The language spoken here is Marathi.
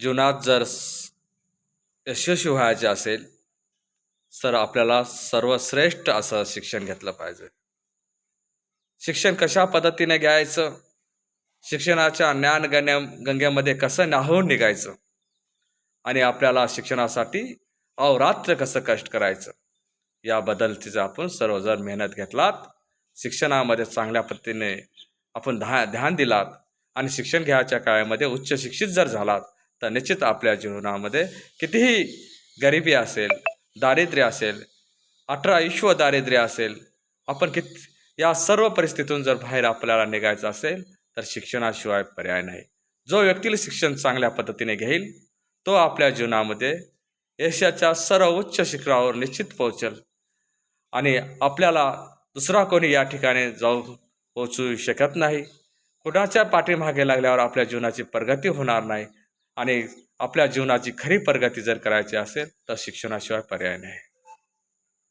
जीवनात जर यशस्वी व्हायचे असेल तर आपल्याला सर्वश्रेष्ठ असं शिक्षण घेतलं पाहिजे. शिक्षण कशा पद्धतीने घ्यायचं? शिक्षणाच्या ज्ञान गण्या गंगेमध्ये कसं न्हावून निघायचं? आणि आपल्याला शिक्षणासाठी अवरात्र कसं कष्ट करायचं? याबद्दल तिचं आपण सर्वजण मेहनत घेतलात. शिक्षणामध्ये चांगल्या पद्धतीने आपण धा ध्यान दिलात. आणि शिक्षण घ्यायच्या काळामध्ये उच्च शिक्षित जर झालात तर निश्चित आपल्या जीवनामध्ये कितीही गरिबी असेल दारिद्र्य असेल अठरा विश्व दारिद्र्य असेल आपण कित या सर्व परिस्थितीतून जर बाहेर आपल्याला निघायचं असेल तर शिक्षणाशिवाय पर्याय नाही. जो व्यक्तीला शिक्षण चांगल्या पद्धतीने घेईल तो आपल्या जीवनामध्ये यशाच्या सर्व उच्च शिखरावर निश्चित पोहोचेल आणि आपल्याला दुसरा कोणी या ठिकाणी जाऊ पोचू शकत नाही. कुणाच्या पाठीमागे लागल्यावर आपल्या जीवनाची प्रगती होणार नाही. आणि आपल्या जीवनाची खरी प्रगती जर करायची असेल तर शिक्षणाशिवाय पर्याय नाही.